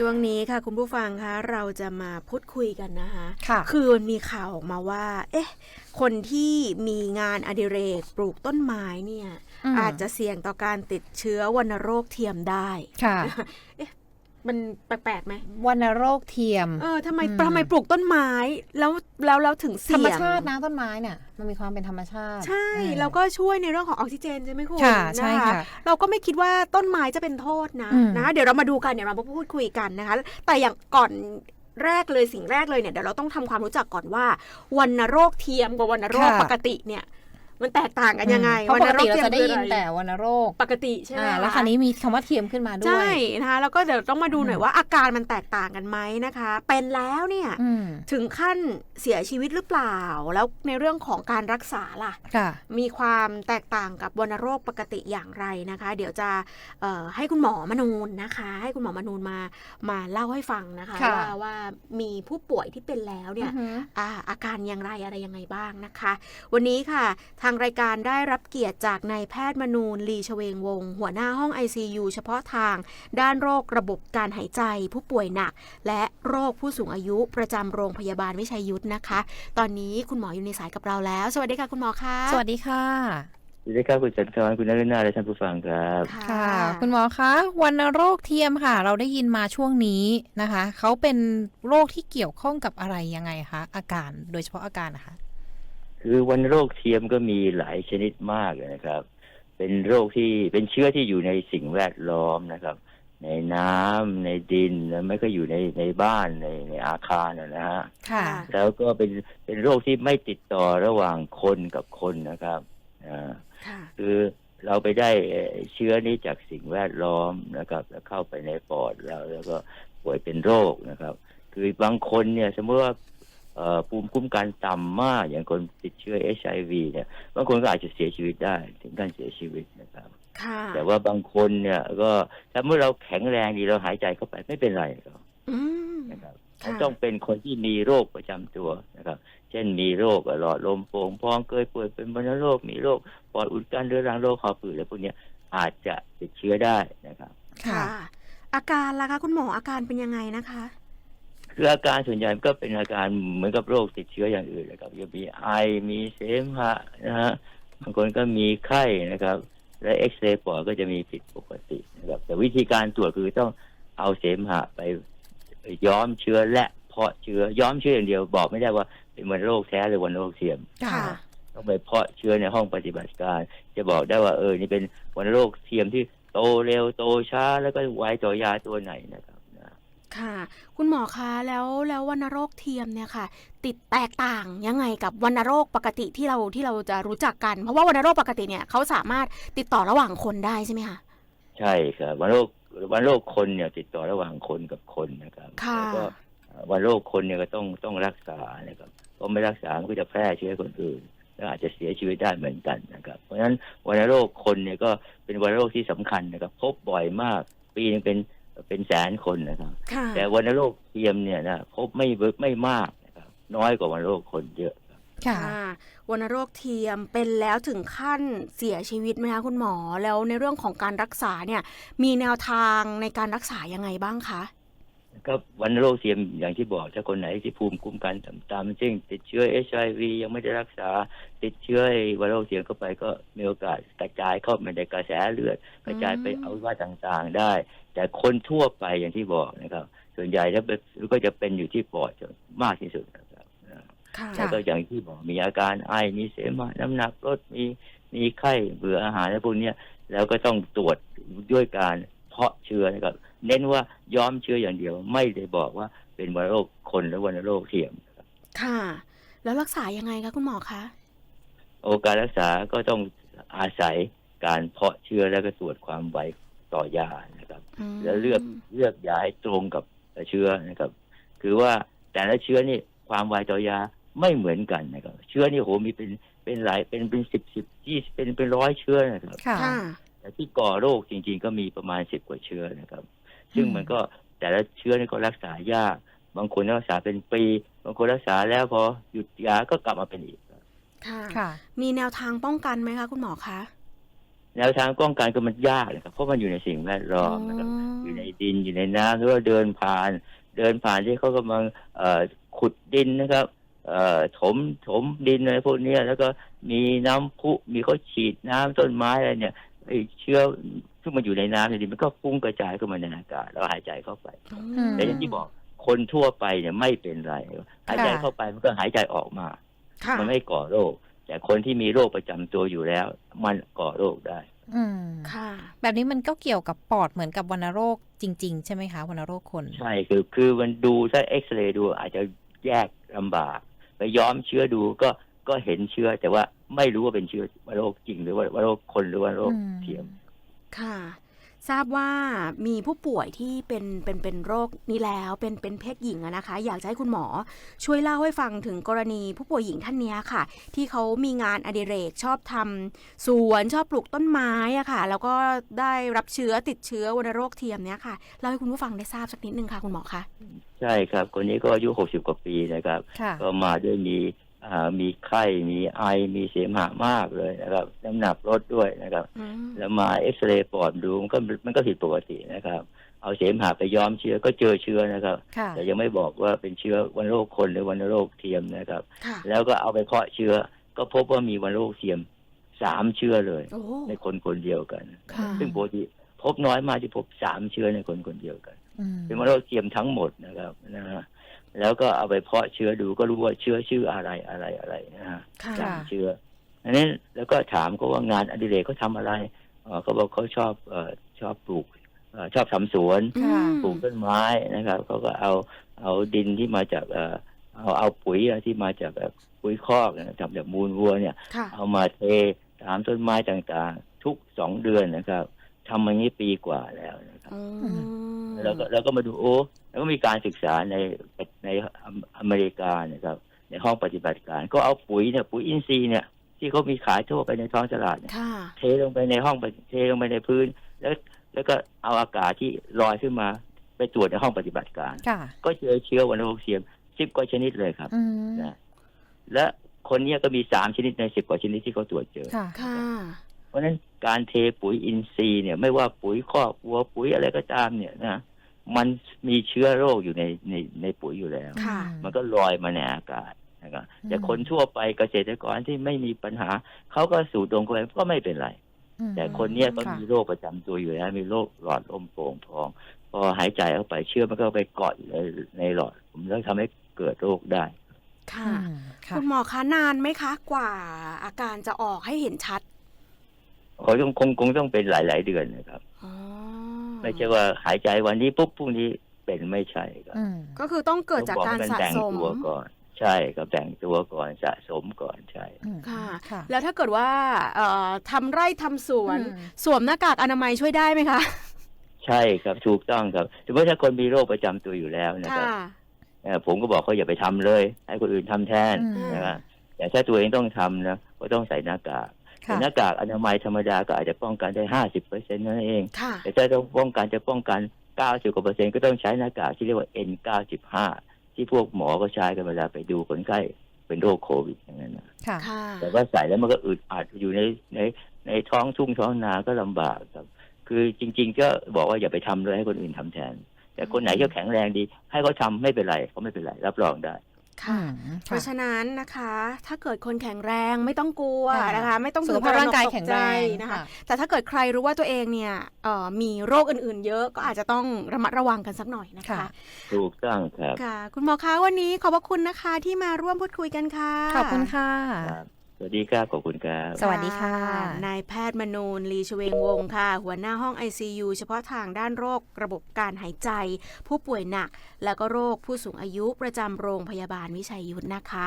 ช่วงนี้ค่ะคุณผู้ฟังคะเราจะมาพูดคุยกันนะคะค่ะคือมันมีข่าวออกมาว่า เอ๊ะ คนที่มีงานอดิเรกปลูกต้นไม้เนี่ยมอาจจะเสี่ยงต่อการติดเชื้อวัณโรคเทียมได้ค่ะ มันแปลกๆไหมวัณโรคเทียม เออทำไมอืมทำไมปลูกต้นไม้ แล้วแล้วแล้วถึงธรเสี่รมยงชาตินะต้นไม้เนี่ยมันมีความเป็นธรรมชาติ ใช่อืมแล้วก็ช่วยในเรื่องของออกซิเจนใช่ไหมคุณค่ะใช่นค่ะเราก็ไม่คิดว่าต้นไม้จะเป็นโทษนะอืมนะเดี๋ยวเรามาดูกันเดี๋ยวเรามาพูดคุยกันนะคะ แต่อย่างก่อนแรกเลยสิ่งแรกเลยเนี่ยเดี๋ยวเราต้องทำความรู้จักก่อนว่าวัณโรคเทียมกับวัณโรคปกติเนี่ย มันแตกต่างกันยังไงเพราะปกติเราทียมจะได้คือยินอรแต่วัณโรคปกติใช่ไหมอ่าแล้วะคราวนี้มีคำว่าเทียมขึ้นมาด้วย ใช่นะคะแล้วก็เดี๋ยวต้องมาดูหน่อยอืมว่าอาการมันแตกต่างกันไหมนะคะ เป็นแล้วเนี่ยอืมถึงขั้นเสียชีวิตหรือเปล่า แล้วในเรื่องของการรักษาล่ะค่ะมีความแตกต่างกับวัณโรคปกติอย่างไรนะคะ เดี๋ยวจะเอ่อให้คุณหมอมนูนนะคะ ให้คุณหมอมนูนมามาเล่าให้ฟังนะคะค่ะว่าว่ามีผู้ป่วยที่เป็นแล้วเนี่ยอือหืออาอาการอย่างไรอะไรยังไงบ้างนะคะ วันนี้ค่ะทางรายการได้รับเกียรติจากนายแพทย์มนูนลีชเวงวงศ์หัวหน้าห้อง ICU เฉพาะทาง ด้านโรคระบบการหายใจ ผู้ป่วยหนัก และโรคผู้สูงอายุประจำโรงพยาบาลวิชัยยุทธนะคะ ตอนนี้คุณหมออยู่ในสายกับเราแล้ว สวัสดีค่ะคุณหมอคะสวัสดีค่ะสวัสดีครับคุณจันทร์คุณนฤนาและท่านผู้ฟังครับค่ะ คุณหมอคะวัณโรคเทียมค่ะ เราได้ยินมาช่วงนี้นะคะเขาเป็นโรคที่เกี่ยวข้องกับอะไรยังไงคะอาการโดยเฉพาะอาการนะคะ คือวันโรคเทียมก็มีหลายชนิดมากเลยนะครับ เป็นโรคที่เป็นเชื้อที่อยู่ในสิ่งแวดล้อมนะครับ ในน้ำในดินแล้วไม่ก็อยู่ในในบ้านในในอาคารนะนะฮะค่ะ แล้วก็เป็นเป็นโรคที่ไม่ติดต่อระหว่างคนกับคนนะครับอ่าค่ะคือเราไปได้เอ่อเชื้อนี้จากสิ่งแวดล้อมนะครับ แล้วเข้าไปในปอดแล้วแล้วก็ป่วยเป็นโรคนะครับ คือบางคนเนี่ย สมมติว่าเอ่อ ภูมิคุ้มกันต่ำมาก อย่างคนติดเชื้อเอชไอวีเนี่ยบางคนก็อาจจะเสียชีวิตได้ ถึงการเสียชีวิตนะครับค่ะแต่ว่าบางคนเนี่ย ก็ถ้าเมื่อเราแข็งแรงดีเราหายใจเข้าไปไม่เป็นไรครับอืมนะครับค่ะต้องเป็นคนที่มีโรคประจำตัวนะครับ เช่นมีโรคหลอดลมโป่งพองเคยป่วยเป็นวัณโรค มีโรคปอดอุดตันเรื้อรังโรคหอบหืดอะไรพวกเนี้ยอาจจะติดเชื้อได้นะครับ ค่ะ อาการล่ะคะ คุณหมออาการเป็นยังไงนะคะ คืออาการส่วนใหญ่ก็เป็นอาการเหมือนกับโรคติดเชื้ออย่างอื่นนะครับจะมีไอมีเสมหะนะฮะบางคนก็มีไข้นะครับ และเอ็กซเรย์ปอดก็จะมีผิดปกตินะครับ แต่วิธีการตรวจคือต้องเอาเสมหะไปย้อมเชื้อและเพาะเชื้อย้อมเชื้ออย่างเดียวบอกไม่ได้ว่าเป็นวันโรคแท้หรือวันโรคเทียมค่ะต้องไปเพาะเชื้อในห้องปฏิบัติการ จะบอกได้ว่าเออนี่เป็นวันโรคเทียมที่โตเร็วโตช้าแล้วก็ไวต่อยาตัวไหนนะครับนะ ค่ะ คุณหมอคะแล้วแล้ววัณโรคเทียมเนี่ยค่ะ ติดแตกต่างยังไงกับวัณโรคปกติที่เราที่เราจะรู้จักกัน เพราะว่าวัณโรคปกติเนี่ยเขาสามารถติดต่อระหว่างคนได้ใช่ไหมคะใช่ครับวันโรควันโรคคนเนี่ยติดต่อระหว่างคนกับคนนะครับค่ะแล้วก็เอ่อวันโรคคนเนี่ยก็ต้องต้องรักษานะครับเพราะไม่รักษามันก็จะแพร่เชื้อให้คนอื่นแล้วอาจจะเสียชีวิตได้เหมือนกันนะครับ เพราะฉะนั้นวันโรคคนเนี่ยก็เป็นวันโรคที่สำคัญนะครับ พบบ่อยมาก ปีหนึงเป็น เป็นแสนคนนะครับค่ะแต่วันโรคเทียมเนี่ยนะพบไม่เวิร์กไม่มากนะครับ น้อยกว่าวันโรคคนเยอะครับค่ะค่ะวัณโรคเทียมเป็นแล้วถึงขั้นเสียชีวิตไหมคะคุณหมอ แล้วในเรื่องของการรักษาเนี่ย มีแนวทางในการรักษายังไงบ้างคะ ก็วันโรคเทียมอย่างที่บอกถ้าคนไหนที่ภูมิคุ้มกันต่ำๆเช่นติดเชื้อเอชไอวียังไม่ได้รักษา ติดเชื้อไอ้วันโรคเทียมเข้าไปก็มีโอกาสกระจายเข้าไปในกระแสเลือดกระจายไปเอาว่าต่างๆได้ แต่คนทั่วไปอย่างที่บอกนะครับ ส่วนใหญ่ถ้าเป็นก็จะเป็นอยู่ที่ปอดจะมากที่สุดนะครับนะค่ะแล้วก็อย่างที่บอกมีอาการไอมีเสมหะน้ำหนักลดมีมีไข้เบื่ออาหารและพวกเนี้ยแล้วก็ต้องตรวจด้วยการเพาะเชื้อนะครับ เน้นว่าย้อมเชื้ออย่างเดียว ไม่ได้บอกว่าเป็นวัณโรคคนหรือวัณโรคเทียมค่ะ แล้วรักษายังไงคะคุณหมอคะโอกาสรักษาก็ต้องอาศัยการเพาะเชื้อแล้วก็ตรวจความไวต่อยานะครับมแล้วเลือกเลือกยาให้ตรงกับเชื้อนะครับ คือว่าแต่ละเชื้อนี่ความไวต่อยาไม่เหมือนกันนะครับ เชื้อนี่โหมีเป็นเป็นหลายเป็นเป็นสิบสิบยี่สิบเป็นเป็นร้อยเชื้อนะครับค่ะค่ะแต่ที่ก่อโรคจริง ๆ ก็มีประมาณสิบกว่าเชื้อนะครับ ซึ่งอืมมันก็แต่ละเชื้อนี่ก็รักษายาก บางคนรักษาเป็นปี บางคนรักษาแล้วพอหยุดยาก็กลับมาเป็นอีกครับค่ะค่ะ มีแนวทางป้องกันไหมคะคุณหมอคะ แนวทางป้องกันก็มันยากนะครับเพราะมันอยู่ในสิ่งแวดล้อมนะครับอยู่ในดินอยู่ในน้ำหรือว่าเดินผ่าน เดินผ่านที่เขากำลังเอ่อขุดดินนะครับเอ่อถมถมดินอะไรพวกเนี้ยแล้วก็มีน้ำพุมีเขาฉีดน้ำต้นไม้อะไรเนี่ยไอ้เชื้อ ที่มันอยู่ในน้ำในดินมันก็ฟุ้งกระจายเข้ามาในอากาศแล้วหายใจเข้าไปอืมแต่อย่างที่บอกคนทั่วไปเนี่ยไม่เป็นไร หายใจค่ะเข้าไปมันก็หายใจออกมาค่ะมันไม่ก่อโรค แต่คนที่มีโรคประจำตัวอยู่แล้ว มันก่อโรคได้ อืมค่ะ แบบนี้มันก็เกี่ยวกับปอดเหมือนกับวัณโรคจริง ๆ ใช่ไหมคะวัณโรคคน ใช่คือคือมันดูถ้าเอ็กซเรย์ดูอาจจะแยกลำบากไปย้อมเชื้อดูก็ก็เห็นเชื้อแต่ว่าไม่รู้ว่าเป็นเชื้อว่าโรคจริงหรือว่าว่าโรคคนหรือว่าโรคอืมเทียม ค่ะ ทราบว่ามีผู้ป่วยที่เป็นเป็นเป็นโรคนี้แล้วเป็นเป็นเพศหญิงอะนะคะ อยากจะให้คุณหมอช่วยเล่าให้ฟังถึงกรณีผู้ป่วยหญิงท่านเนี้ยค่ะ ที่เขามีงานอดิเรกชอบทำสวนชอบปลูกต้นไม้อะค่ะ แล้วก็ได้รับเชื้อติดเชื้อวัณโรคเทียมเนี้ยค่ะเล่าให้คุณผู้ฟังได้ทราบสักนิดนึงค่ะคุณหมอคะใช่ครับ คนนี้ก็อายุหกสิบกว่าปีนะครับ ค่ะ ก็มาด้วยมีอ่า มีไข้มีไอมีเสมหะมากเลยนะครับ น้ำหนักลดด้วยนะครับอืมแล้วมาเอ็กซเรย์ปอดดูมันก็มันก็ผิดปกตินะครับ เอาเสมหะไปย้อมเชื้อก็เจอเชื้อนะครับค่ะแต่ยังไม่บอกว่าเป็นเชื้อวัณโรคคนหรือวัณโรคเทียมนะครับค่ะแล้วก็เอาไปเพาะเชื้อก็พบว่ามีวัณโรคเทียมสามเชื้อเลยโอ้ในคนคนเดียวกันค่ะซึ่งปกติพบน้อยมากที่พบสามเชื้อในคนคนเดียวกันอืมเป็นวัณโรคเทียมทั้งหมดนะครับนะฮะ แล้วก็เอาไปเพาะเชื้อดูก็รู้ว่าเชื้อชื่ออะไรอะไรอะไรนะฮะค่ะสามเชื้ออันนี้แล้วก็ถามเขาว่างานอดิเรกเขาทำอะไรเอ่อเขาบอกเขาชอบเอ่อชอบปลูกเอ่อชอบทำสวนค่ะอืมปลูกต้นไม้นะครับเขาก็เอาเอาดินที่มาจากเอ่อเอาเอาปุ๋ยที่มาจากแบบปุ๋ยคอกนะทำจากมูลวัวเนี่ยค่ะเอามาเทตามต้นไม้ต่างๆ ทุกสองเดือนนะครับทำมาอย่างนี้ปีกว่าแล้วนะครับอืมแล้วก็แล้วก็มาดูโอ้แล้วก็มีการศึกษาใน ในอเมริกานะครับ ในห้องปฏิบัติการ ก็เอาปุ๋ยเนี่ยปุ๋ยอินทรีย์เนี่ยที่เขามีขายทั่วไปในท้องตลาดเนี่ยค่ะเทลงไปในห้องเทลงไปในพื้น แล้วแล้วก็เอาอากาศที่ลอยขึ้นมาไปตรวจในห้องปฏิบัติการค่ะก็เจอเชื้อวัณโรคเทียมสิบกว่าชนิดเลยครับอืมนะและคนเนี้ยก็มีสามชนิดในสิบกว่าชนิดที่เขาตรวจเจอค่ะค่ะเพราะฉะนั้นการเทปุ๋ยอินทรีย์เนี่ย ไม่ว่าปุ๋ยคอกวัวปุ๋ยอะไรก็ตามเนี่ยนะ มันมีเชื้อโรคอยู่ในในในปุ๋ยอยู่แล้ว ค่ะ มันก็ลอยมาในอากาศนะครับอืม แต่คนทั่วไปเกษตรกรที่ไม่มีปัญหา เขาก็สูดดมเข้าไปก็ไม่เป็นไร อืมแต่คนเนี้ยก็ค่ะมีโรคประจำตัวอยู่แล้ว มีโรคหลอดลมโป่งพอง พอหายใจเข้าไปเชื้อมันก็ไปเกาะอยู่ในในหลอด ผมแล้วทำให้เกิดโรคได้ ค่ะ อืมค่ะ คุณหมอคะนานไหมคะ กว่าอาการจะออกให้เห็นชัด เขาต้องคงคงต้องเป็นหลาย ๆ เดือนนะครับ อ๋อ ไม่ใช่ว่าหายใจวันนี้ปุ๊บพรุ่งนี้เป็นไม่ใช่ครับอืมก็คือต้องเกิดจากการต้องสะบให้มันแต่งสมตัวก่อนใช่ครับแต่งตัวก่อนสะสมก่อนใช่อืมค่ะค่ะ แล้วถ้าเกิดว่าเอ่อทำไร่ทำสวนอืมสวมหน้ากากอนามัยช่วยได้ไหมคะ ใช่ครับถูกต้องครับสมมติถ้าคนมีโรคประจำตัวอยู่แล้วนะครับค่ะเอ่อผมก็บอกเขาอย่าไปทำเลย ให้คนอื่นทำแทนอืมนะครับแต่ถ้าตัวเองต้องทำนะก็ต้องใส่หน้ากากค่ะแต่ หน้ากากอนามัยธรรมดาก็อาจจะป้องกันได้ห้าสิบเปอร์เซ็นต์นั่นเองค่ะแต่ถ้าต้องป้องกันจะป้องกันเก้าสิบกว่าเปอร์เซ็นต์ก็ต้องใช้หน้ากากที่เรียกว่า N95 ที่พวกหมอก็ใช้กันเวลาไปดูคนไข้เป็นโรคโควิดอย่างนั้นนะค่ะค่ะแต่ว่าใส่แล้วมันก็อึดอัดอยู่ในในในท้องทุ่งท้องนาก็ลำบากครับ คือจริง ๆ ก็บอกว่าอย่าไปทำเลยให้คนอื่นทำแทน แต่คนไหนที่แข็งแรงดี ให้เขาทำไม่เป็นไรเขาไม่เป็นไร รับรองได้ ค่ะอืมเพราะฉะนั้นนะคะ ถ้าเกิดคนแข็งแรงไม่ต้องกลัวค่ะนะคะ ไม่ต้องสุขภาพร่างกายแข็งแรงตใจนะคะ แต่ถ้าเกิดใครรู้ว่าตัวเองเนี่ยเอ่อมีโรคอื่นๆ เยอะก็อาจจะต้องระมัดระวังกันสักหน่อยนะคะค่ะถูกต้องครับค่ะ คุณหมอคะวันนี้ขอบพระคุณนะคะที่มาร่วมพูดคุยกันค่ะ ขอบคุณค่ะครับ สวัสดีครับขอบคุณครับ สวัสดีค่ะ นายแพทย์มนูนลีชเวงวงศ์ค่ะ หัวหน้าห้อง ICU เฉพาะทางด้านโรคระบบการหายใจ ผู้ป่วยหนัก แล้วก็โรคผู้สูงอายุประจำโรงพยาบาลวิชัยยุทธนะคะ